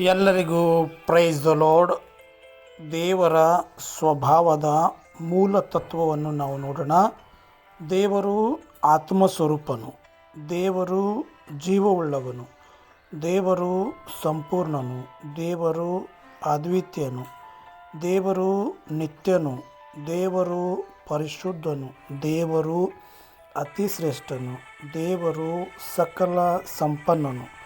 ಎಲ್ಲರಿಗೂ praise the load ದೇವರ ಸ್ವಭಾವದ ಮೂಲ ತತ್ವವನ್ನು ನಾವು ನೋಡೋಣ. ದೇವರು ಆತ್ಮಸ್ವರೂಪನು. ದೇವರು ಜೀವವುಳ್ಳವನು. ದೇವರು ಸಂಪೂರ್ಣನು. ದೇವರು ಅದ್ವಿತೀಯನು. ದೇವರು ನಿತ್ಯನು. ದೇವರು ಪರಿಶುದ್ಧನು. ದೇವರು ಅತಿಶ್ರೇಷ್ಠನು. ದೇವರು ಸಕಲ ಸಂಪನ್ನನು.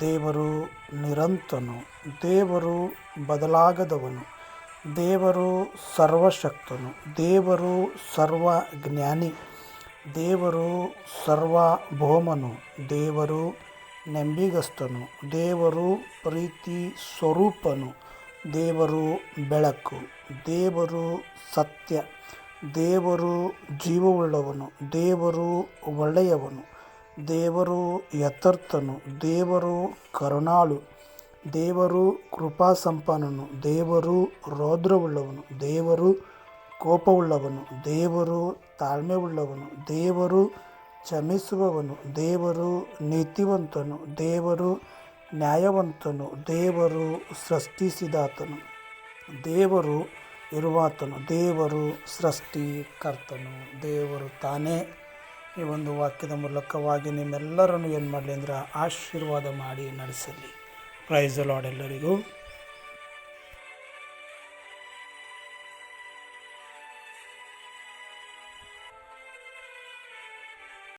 ದೇವರು ನಿರಂತನು, ದೇವರು ಬದಲಾಗದವನು, ದೇವರು ಸರ್ವಶಕ್ತನು, ದೇವರು ಸರ್ವ ಜ್ಞಾನಿ ದೇವರು ಸರ್ವಭೌಮನು, ದೇವರು ನಂಬಿಗಸ್ತನು, ದೇವರು ಪ್ರೀತಿ ಸ್ವರೂಪನು, ದೇವರು ಬೆಳಕು, ದೇವರು ಸತ್ಯ, ದೇವರು ಜೀವವುಳ್ಳವನು, ದೇವರು ಒಳ್ಳೆಯವನು. ದೇವರು ಯಥಾರ್ಥನು ದೇವರು ಕರುಣಾಳು, ದೇವರು ಕೃಪಾ ಕೃಪಾಸಂಪನ್ನನು, ದೇವರು ರೌದ್ರವುಳ್ಳವನು, ದೇವರು ಕೋಪವುಳ್ಳವನು, ದೇವರು ತಾಳ್ಮೆವುಳ್ಳವನು ದೇವರು ಕ್ಷಮಿಸುವವನು, ದೇವರು ನೀತಿವಂತನು, ದೇವರು ನ್ಯಾಯವಂತನು, ದೇವರು ಸೃಷ್ಟಿಸಿದಾತನು, ದೇವರು ಇರುವಾತನು, ದೇವರು ಸೃಷ್ಟಿಕರ್ತನು, ದೇವರು ತಾನೇ ಈ ಒಂದು ವಾಕ್ಯದ ಮೂಲಕವಾಗಿ ನಿಮ್ಮೆಲ್ಲರನ್ನು ಏನು ಮಾಡಲಿ ಅಂದ್ರೆ ಆಶೀರ್ವಾದ ಮಾಡಿ ನಡೆಸಲಿ. ಪ್ರೈಸ್ ಲಾರ್ಡ್ ಎಲ್ಲರಿಗೂ.